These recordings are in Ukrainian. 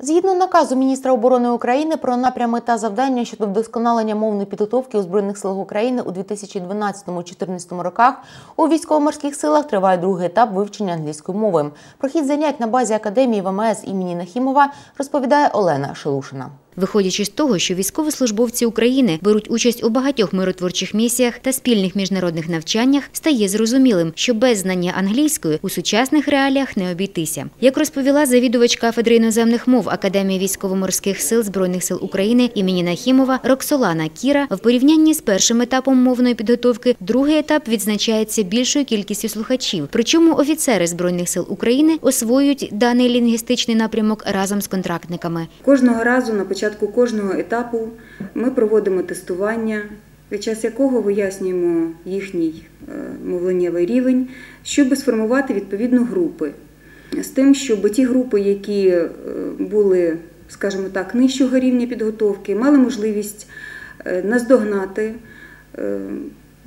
Згідно наказу міністра оборони України про напрями та завдання щодо вдосконалення мовної підготовки у збройних силах України у 2012-2014 роках, у військово-морських силах триває другий етап вивчення англійської мови. Про хід занять на базі академії ВМС імені Нахімова розповідає Олена Шелушина. Виходячи з того, що військовослужбовці України беруть участь у багатьох миротворчих місіях та спільних міжнародних навчаннях, стає зрозумілим, що без знання англійської у сучасних реаліях не обійтися. Як розповіла завідувач кафедри іноземних мов Академії військово-морських сил збройних сил України імені Нахімова Роксолана Кіра, в порівнянні з першим етапом мовної підготовки, другий етап відзначається більшою кількістю слухачів. Причому офіцери збройних сил України освоюють даний лінгвістичний напрямок разом з контрактниками. Кожного разу на початку кожного етапу ми проводимо тестування, під час якого вияснюємо їхній е, мовленнєвий рівень, щоб сформувати відповідну групи. З тим, щоб ті групи, які е, були, скажімо так, нижчого рівня підготовки, мали можливість е, наздогнати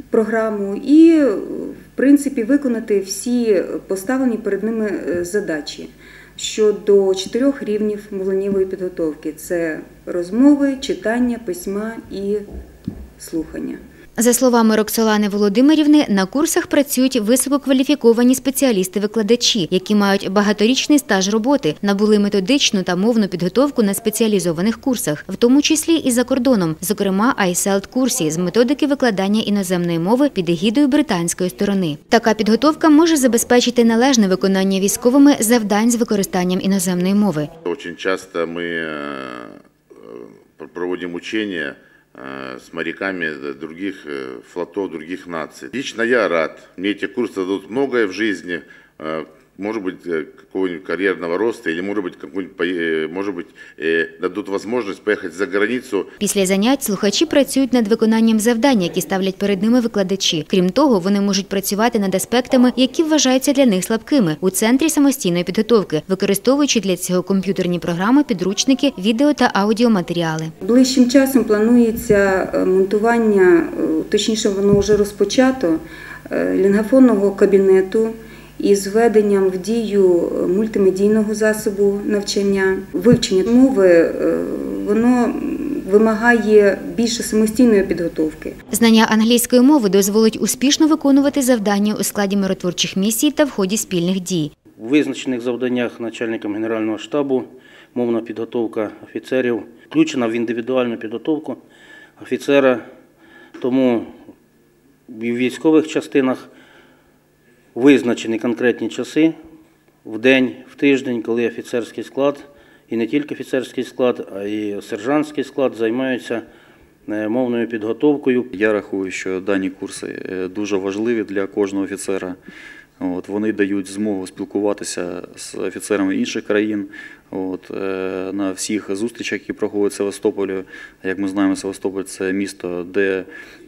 програму і, в принципі, виконати всі поставлені перед ними задачі щодо чотирьох рівнів мовленнєвої підготовки: це розмови, читання, письма і слухання. За словами Роксолани Володимирівни, на курсах працюють висококваліфіковані спеціалісти-викладачі, які мають багаторічний стаж роботи, набули методичну та мовну підготовку на спеціалізованих курсах, в тому числі і за кордоном, зокрема iselt курсі з методики викладання іноземної мови під егідою британської сторони. Така підготовка може забезпечити належне виконання військовими завдань з використанням іноземної мови. Дуже часто ми е, проводимо учення Э, с моряками других э, флотов, других наций. Лично я рад. Мне эти курсы дадут многое в жизни. Э, может быть, э, какого-нибудь карьерного роста, или, может быть, э, может быть, э, дадут возможность поехать за границу. Після занять слухачі працюють над виконанням завдань, які ставлять перед ними викладачі. Крім того, вони можуть працювати над аспектами, які вважаються для них слабкими у центрі самостійної підготовки, використовуючи для цього комп'ютерні програми, підручники, відео та аудіоматеріали. Ближчим часом планується монтування, точніше, воно вже розпочато лінгафонного кабінету із введенням в дію мультимедійного засобу навчання. Вивчення мови е, воно вимагає більше самостійної підготовки. Знання англійської мови дозволить успішно виконувати завдання у складі миротворчих місій та в ході спільних дій. У визначених завданнях начальникам генерального штабу мовна підготовка офіцерів включена в індивідуальну підготовку офіцера, тому в військових частинах визначені конкретні часи в день, в тиждень, коли офіцерський склад, і не тільки офіцерський склад, а й сержантський склад займаються е, мовною підготовкою. Я рахую, що дані курси е, дуже важливі для кожного офіцера. От, Вони дають змогу спілкуватися з офіцерами інших країн. От, е, На всіх зустрічах, які проходять в Севастополі. Як ми знаємо, Севастополь це місто, де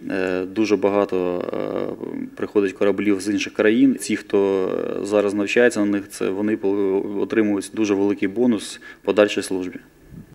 е, дуже багато е, приходить кораблів з інших країн. Ті, хто зараз навчається на них, це вони отримують дуже великий бонус в подальшій службі.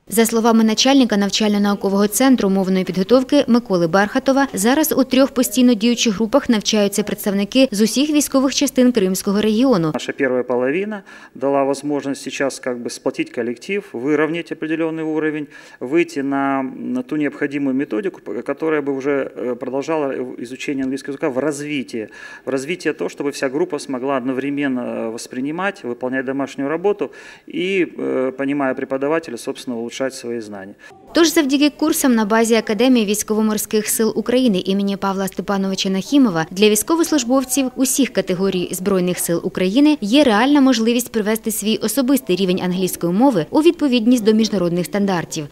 За словами начальника навчально-наукового центру мовної підготовки Миколи Бархатова, зараз у трьох постійно діючих групах навчаються представники з усіх військових частин Кримського регіону. Наша перша половина дала можливість зараз как бы сплотити колектив, вирівняти определенний уровень, вийти на, на ту необхідну методику, яка б вже э, продовжала изучение английского языка в развитии. В развитии того, чтобы вся группа смогла одновременно воспринимать, выполнять домашнюю работу и, э, понимая преподавателя, собственно, улучшать улучшать свої знання. Тож, завдяки курсам на базі Академії військово-морських сил України імені Павла Степановича Нахімова для військовослужбовців усіх категорій збройних сил України є реальна можливість привести свій особистий рівень англійської мови у відповідність до міжнародних стандартів.